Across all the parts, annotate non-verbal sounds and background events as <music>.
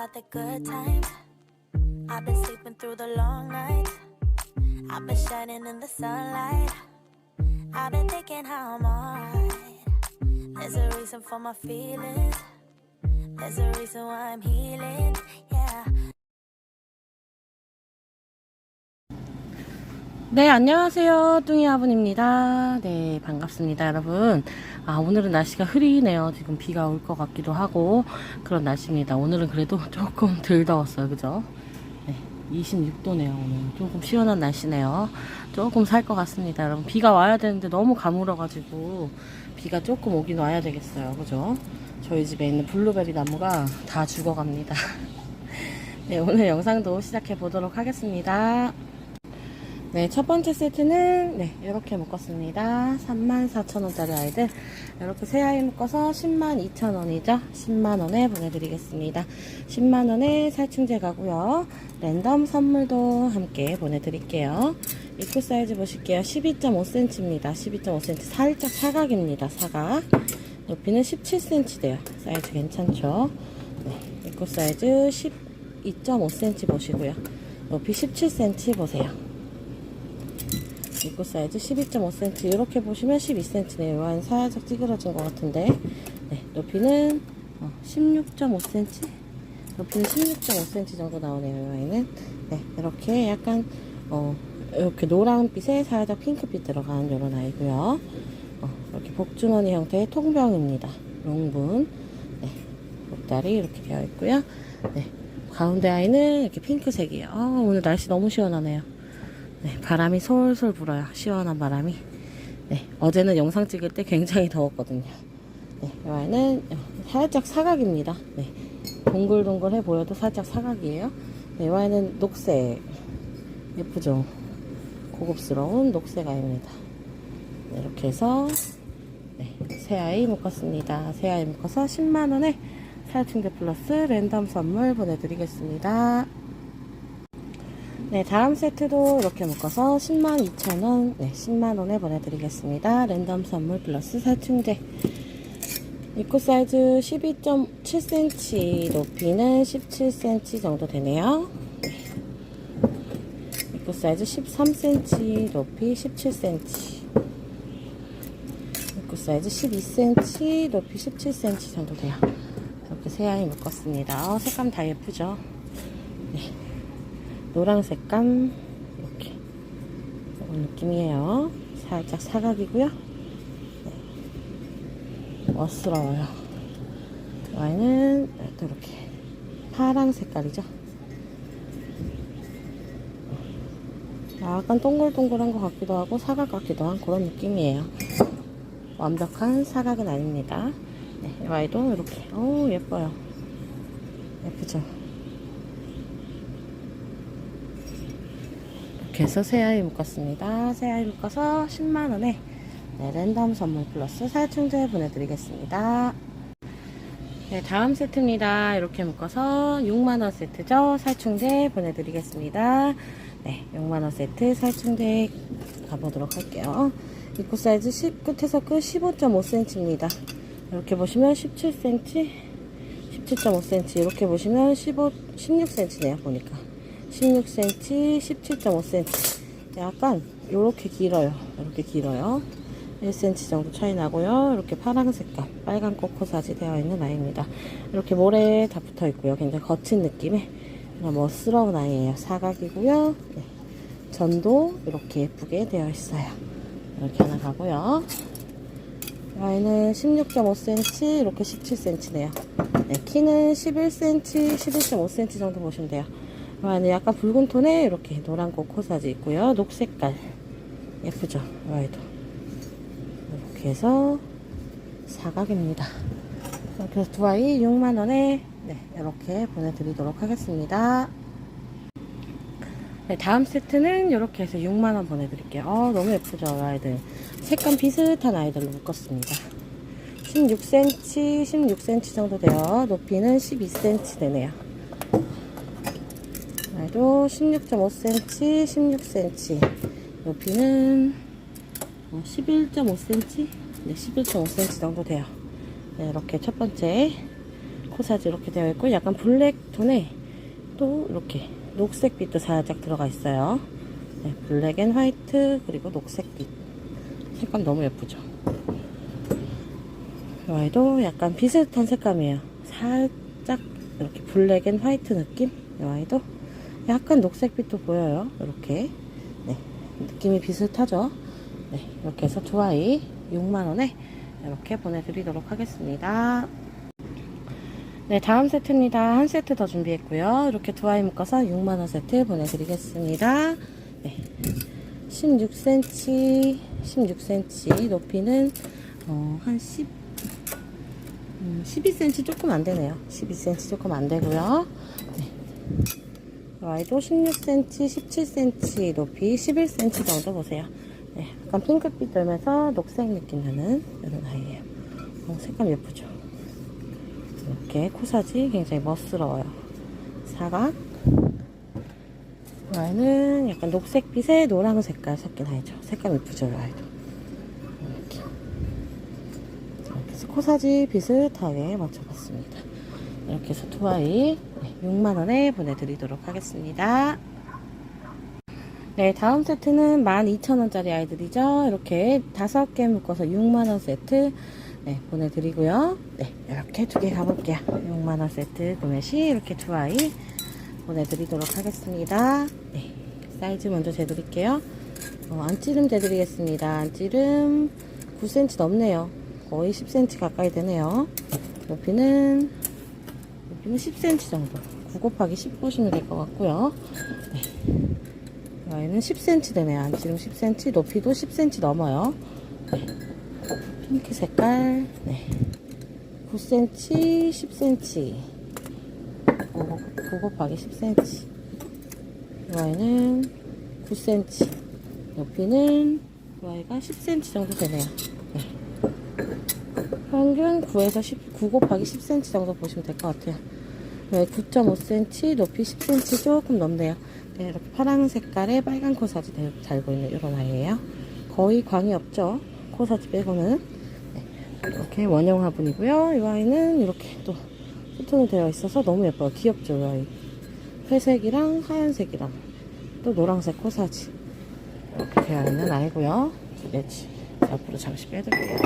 about the good times. I've been sleeping through the long nights. I've been shining in the sunlight. I've been thinking how I'm alright. There's a reason for my feelings. There's a reason why I'm healing. Yeah. 네, 안녕하세요. 뚱이 아분입니다. 네, 반갑습니다, 여러분. 아, 오늘은 날씨가 흐리네요. 지금 비가 올 것 같기도 하고, 그런 날씨입니다. 오늘은 그래도 <laughs> 조금 덜 더웠어요. 그죠? 네, 26도네요. 오늘. 조금 시원한 날씨네요. 조금 살 것 같습니다. 여러분, 비가 와야 되는데 너무 가물어가지고, 비가 조금 오긴 와야 되겠어요. 그죠? 저희 집에 있는 블루베리 나무가 다 죽어갑니다. <laughs> 네, 오늘 영상도 시작해 보도록 하겠습니다. 네, 첫 번째 세트는 네, 이렇게 묶었습니다. 34,000원짜리 아이들 이렇게 세 아이 묶어서 102,000원이죠. 10만원에 보내드리겠습니다. 10만원에 살충제 가고요. 랜덤 선물도 함께 보내드릴게요. 입구 사이즈 보실게요. 12.5cm입니다. 12.5cm 살짝 사각입니다. 사각. 높이는 17cm 돼요. 사이즈 괜찮죠? 네, 입구 사이즈 12.5cm 보시고요. 높이 17cm 보세요. 입구 사이즈 12.5cm 이렇게 보시면 12cm네요. 요한 살짝 찌그러진 것 같은데 네, 높이는 어, 16.5cm 높이는 16.5cm 정도 나오네요. 이 아이는 네, 이렇게 약간 어, 이렇게 노란빛에 살짝 핑크빛 들어간 이런 아이고요. 어, 이렇게 복주머니 형태의 통병입니다. 롱분 네, 목다리 이렇게 되어 있고요. 네, 가운데 아이는 이렇게 핑크색이에요. 아, 오늘 날씨 너무 시원하네요. 네, 바람이 솔솔 불어요. 시원한 바람이. 네, 어제는 영상 찍을 때 굉장히 더웠거든요. 네, 이 아이는 살짝 사각입니다. 네, 동글동글해 보여도 살짝 사각이에요. 네, 이 아이는 녹색. 예쁘죠? 고급스러운 녹색 아이입니다. 네, 이렇게 해서 네, 새 아이 묶었습니다. 새 아이 묶어서 10만원에 사야충제 플러스 랜덤 선물 보내드리겠습니다. 네, 다음 세트도 이렇게 묶어서 10만 2천원, 네, 10만원에 보내드리겠습니다. 랜덤 선물 플러스 살충제. 입구 사이즈 12.7cm, 높이는 17cm 정도 되네요. 네. 입구 사이즈 13cm, 높이 17cm. 입구 사이즈 12cm, 높이 17cm 정도 돼요. 이렇게 세 아이 묶었습니다. 어, 색감 다 예쁘죠? 네. 노랑 색감 이렇게 이런 느낌이에요. 살짝 사각이고요. 네. 멋스러워요. 와인은 또 이렇게 파랑 색깔이죠. 약간 동글동글한 것 같기도 하고 사각 같기도 한 그런 느낌이에요. 완벽한 사각은 아닙니다. 네, 이 아이도 이렇게 오 예뻐요. 예쁘죠? 이렇게 해서 새 아이 묶었습니다. 새 아이 묶어서 10만원에 네, 랜덤 선물 플러스 살충제 보내드리겠습니다. 네, 다음 세트입니다. 이렇게 묶어서 6만원 세트죠. 살충제 보내드리겠습니다. 네, 6만원 세트 살충제 가보도록 할게요. 입구 사이즈 10, 끝에서 끝 15.5cm입니다. 이렇게 보시면 17cm, 17.5cm 이렇게 보시면 15, 16cm네요. 보니까. 16cm, 17.5cm. 약간 이렇게 길어요. 이렇게 길어요. 1cm 정도 차이 나고요. 이렇게 파란 색깔, 빨간 코코사지 되어 있는 아이입니다. 이렇게 모래에 다 붙어 있고요. 굉장히 거친 느낌의 그냥 멋스러운 아이예요. 사각이고요. 네. 전도 이렇게 예쁘게 되어 있어요. 이렇게 하나 가고요. 이 아이는 16.5cm, 이렇게 17cm네요. 네, 키는 11cm, 11.5cm 정도 보시면 돼요. 이 아이는 약간 붉은 톤에 이렇게 노란 코코사지 있고요. 녹색깔. 예쁘죠? 이 아이도. 이렇게 해서 사각입니다. 해서 두 아이 6만원에 네, 이렇게 보내드리도록 하겠습니다. 네, 다음 세트는 이렇게 해서 6만원 보내드릴게요. 어, 너무 예쁘죠, 이 아이들. 색감 비슷한 아이들로 묶었습니다. 16cm, 16cm 정도 돼요. 높이는 12cm 되네요. 아이도 16.5cm, 16cm. 높이는 11.5cm? 네, 11.5cm 정도 돼요. 네, 이렇게 첫 번째 코사지 이렇게 되어 있고 약간 블랙 톤에 또 이렇게 녹색빛도 살짝 들어가 있어요. 네, 블랙 앤 화이트 그리고 녹색빛 색감 너무 예쁘죠. 이 아이도 약간 비슷한 색감이에요. 살짝 이렇게 블랙 앤 화이트 느낌? 이 아이도 약간 녹색빛도 보여요. 이렇게 네, 느낌이 비슷하죠. 네, 이렇게 해서 두 아이 6만원에 이렇게 보내드리도록 하겠습니다. 네, 다음 세트입니다. 한 세트 더 준비했고요. 이렇게 두 아이 묶어서 6만원 세트 보내드리겠습니다. 네, 16cm, 16cm 높이는 어, 한 10, 음, 12cm 조금 안 되네요. 12cm 조금 안 되고요. 네. 이 아이도 16cm, 17cm 높이 11cm 정도 보세요. 네, 약간 핑크빛 돌면서 녹색 느낌 나는 이런 아이예요. 어, 색감 예쁘죠? 이렇게 코사지 굉장히 멋스러워요. 사각. 이 아이는 약간 녹색빛에 노랑 색깔 섞인 아이죠. 색감 예쁘죠, 이 아이도. 이렇게. 이렇게 코사지 비슷하게 맞춰봤습니다. 이렇게 해서 두 아이 6만원에 보내드리도록 하겠습니다. 네, 다음 세트는 12,000원짜리 아이들이죠. 이렇게 다섯 개 묶어서 6만원 세트 네, 보내드리고요. 네, 이렇게 두 개 가볼게요. 6만원 세트 구매 시 이렇게 두 아이 보내드리도록 하겠습니다. 네, 사이즈 먼저 재드릴게요. 어, 안찌름 재드리겠습니다. 안찌름 9cm 넘네요. 거의 10cm 가까이 되네요. 높이는 높 이는 10cm 정도. 9 곱하기 10 보시면 될 것 같고요. 네. 이 아이는 10cm 되네요. 안지름 10cm, 높이도 10cm 넘어요. 네. 핑크 색깔, 네. 9cm, 10cm. 9 곱하기 10cm. 이 아이는 9cm. 높이는 이 아이가 10cm 정도 되네요. 네. 평균 9에서 10, 9 곱하기 10cm 정도 보시면 될 것 같아요. 네, 9.5cm, 높이 10cm 조금 넘네요. 네, 이렇게 파란 색깔의 빨간 코사지 달- 달고 있는 이런 아이예요. 거의 광이 없죠. 코사지 빼고는. 네, 이렇게 원형 화분이고요. 이 아이는 이렇게 또 수톤이 되어 있어서 너무 예뻐요. 귀엽죠, 이 아이. 회색이랑 하얀색이랑 또 노란색 코사지 이렇게 되어 있는 아이고요. 네, 지- 옆으로 잠시 빼둘게요.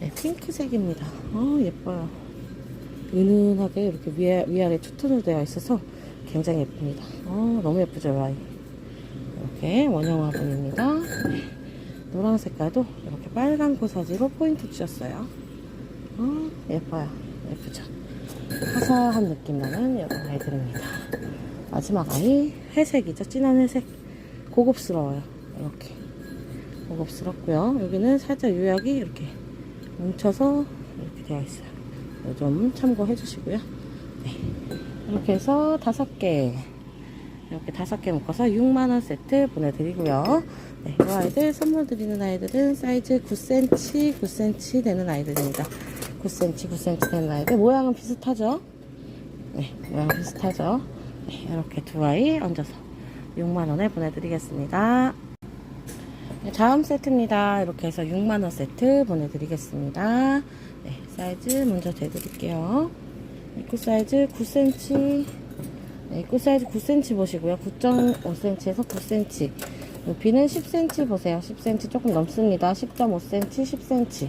네, 핑크색입니다. 어, 예뻐요. 은은하게 이렇게 위아, 위아래 투톤으로 되어 있어서 굉장히 예쁩니다. 어, 너무 예쁘죠, 아이. 이렇게 원형 화분입니다. 네. 노란 색깔도 이렇게 빨간 코사지로 포인트 주셨어요. 어, 예뻐요. 예쁘죠? 화사한 느낌 나는 이런 아이들입니다. 마지막 아이, 회색이죠. 진한 회색. 고급스러워요. 이렇게. 고급스럽고요. 여기는 살짝 유약이 이렇게 뭉쳐서 이렇게 되어 있어요. 좀 참고해 주시고요. 네. 이렇게 해서 다섯 개 이렇게 다섯 개 묶어서 6만원 세트 보내드리고요. 네, 이 아이들 선물 드리는 아이들은 사이즈 9cm, 9cm 되는 아이들입니다. 9cm, 9cm 되는 아이들 모양은 비슷하죠? 네, 모양 비슷하죠? 네, 이렇게 두 아이 얹어서 6만원에 보내드리겠습니다. 네, 다음 세트입니다. 이렇게 해서 6만원 세트 보내드리겠습니다. 네, 사이즈 먼저 재드릴게요. 입구 사이즈 9cm, 네, 입구 사이즈 9cm 보시고요. 9.5cm에서 9cm. 높이는 10cm 보세요. 10cm 조금 넘습니다. 10.5cm, 10cm.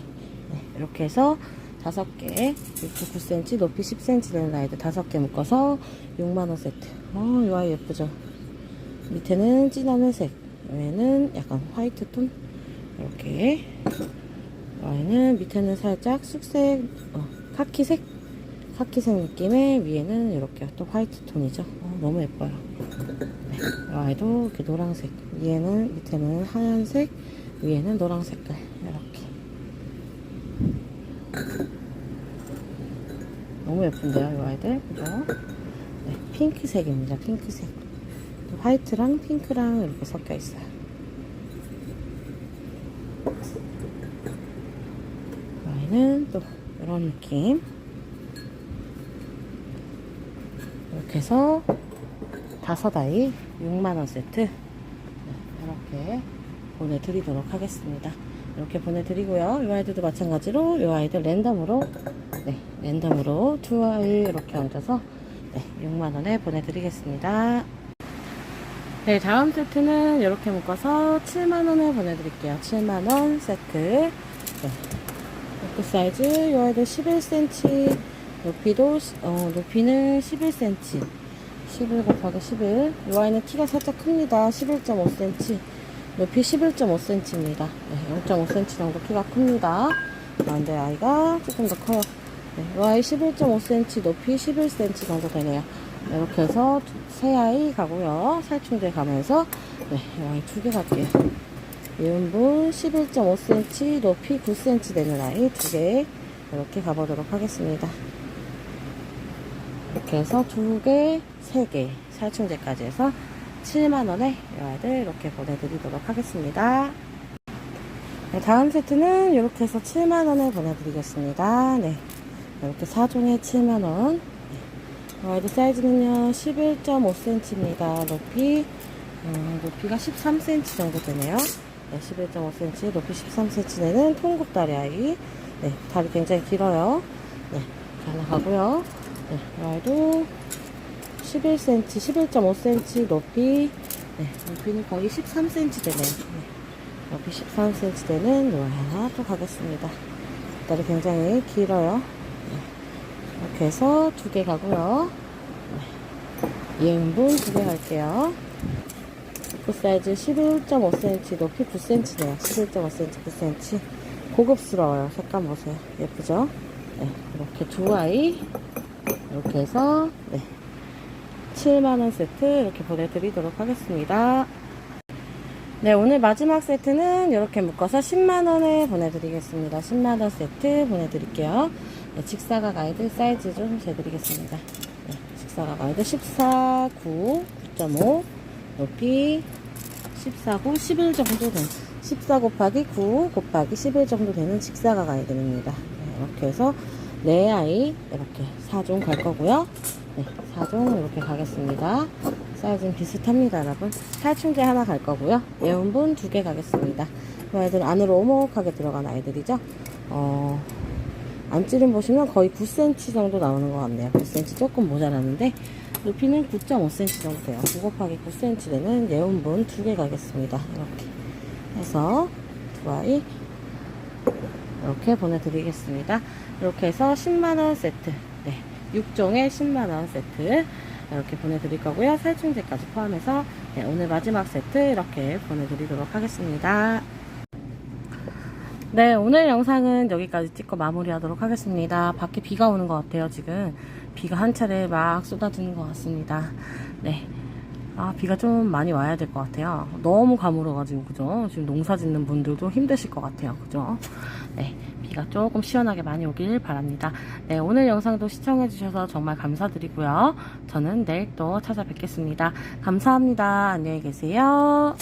네, 이렇게 해서 다섯 개, 입구 9cm, 높이 10cm 되는 아이들 다섯 개 묶어서 6만원 세트. 어, 이 아이 예쁘죠? 밑에는 진한 회색, 위에는 약간 화이트 톤. 이렇게. 와인은 밑에는 살짝 쑥색, 어, 카키색, 카키색 느낌의 위에는 이렇게 또 화이트 톤이죠. 어, 너무 예뻐요. 네, 와이도 이렇게 노란색, 위에는 밑에는 하얀색, 위에는 노란 색깔 이렇게. 너무 예쁜데요, 이 아이들, 그죠? 네, 핑크색입니다, 핑크색. 또 화이트랑 핑크랑 이렇게 섞여 있어요. 와인은 또 이런 느낌 이렇게 해서 다섯 아이 6만원 세트 네, 이렇게 보내드리도록 하겠습니다 이렇게 보내드리고요. 이 아이들도 마찬가지로 이 아이들 랜덤으로 네, 랜덤으로 두 아이 이렇게 얹어서 네, 6만원에 보내드리겠습니다. 네, 다음 세트는 이렇게 묶어서 7만원에 보내드릴게요. 7만원 세트. 네. 높이 사이즈, 이 아이들 11cm, 높이도, 시- 어, 높이는 11cm. 11 곱하기 11. 이 아이는 키가 살짝 큽니다. 11.5cm. 높이 11.5cm입니다. 네, 0.5cm 정도 키가 큽니다. 그런데 아이가 조금 더 커요. 네, 이 아이 11.5cm, 높이 11cm 정도 되네요. 네, 이렇게 해서 두- 세 아이 가고요. 살충제 가면서 네, 이 아이 두 개 갈게요. 이음분 11.5cm, 높이 9cm 되는 아이 두 개 이렇게 가보도록 하겠습니다. 이렇게 해서 두 개, 세 개, 살충제까지 해서 7만원에 이 아이들 이렇게 보내드리도록 하겠습니다. 네, 다음 세트는 이렇게 해서 7만원에 보내드리겠습니다. 네. 이렇게 4종에 7만원. 네. 이 아이들 사이즈는요, 11.5cm입니다. 높이, 음, 높이가 13cm 정도 되네요. 네, 11.5cm, 높이 13cm 되는 통굽다리 아이. 네, 다리 굉장히 길어요. 네, 잘 나가고요. 네, 이 아이도 11cm, 11.5cm 높이, 네, 높이는 거의 13cm 되네요. 네, 높이 13cm 되는 요 하나 또 가겠습니다. 다리 굉장히 길어요. 네, 이렇게 해서 두 개 가고요. 네, 이응분 두 개 갈게요. 그 사이즈 11.5cm, 높이 9cm네요. 11.5cm, 9cm. 고급스러워요. 색감 보세요. 예쁘죠? 네, 이렇게 두 아이, 이렇게 해서, 네, 7만원 세트 이렇게 보내드리도록 하겠습니다. 네, 오늘 마지막 세트는 이렇게 묶어서 10만원에 보내드리겠습니다. 10만원 세트 보내드릴게요. 네, 직사각 아이들 사이즈 좀 재드리겠습니다. 네, 직사각 아이들 14, 9, 9.5, 높이 14, 9, 11 정도 되는, 14 곱하기 9 곱하기 11 정도 되는 직사각 아이들입니다. 네, 이렇게 해서 네 아이 이렇게 4종 갈 거고요. 네, 4종 이렇게 가겠습니다. 사이즈는 비슷합니다, 여러분. 살충제 하나 갈 거고요. 예온분 두 개 가겠습니다. 이 아이들 안으로 오목하게 들어간 아이들이죠. 어, 안찌름 보시면 거의 9cm 정도 나오는 것 같네요. 9cm 조금 모자라는데 높이는 9.5cm 정도 돼요. 9 곱하기 9cm 되는 예온분 두 개 가겠습니다. 이렇게 해서 두 아이 이렇게 보내드리겠습니다. 이렇게 해서 10만원 세트. 네. 6종에 10만원 세트. 이렇게 보내드릴 거고요. 살충제까지 포함해서 네, 오늘 마지막 세트 이렇게 보내드리도록 하겠습니다. 네, 오늘 영상은 여기까지 찍고 마무리하도록 하겠습니다. 밖에 비가 오는 것 같아요, 지금. 비가 한 차례 막 쏟아지는 것 같습니다. 네. 아, 비가 좀 많이 와야 될 것 같아요. 너무 가물어가지고, 그죠? 지금 농사 짓는 분들도 힘드실 것 같아요, 그죠? 네. 비가 조금 시원하게 많이 오길 바랍니다. 네, 오늘 영상도 시청해주셔서 정말 감사드리고요. 저는 내일 또 찾아뵙겠습니다. 감사합니다. 안녕히 계세요.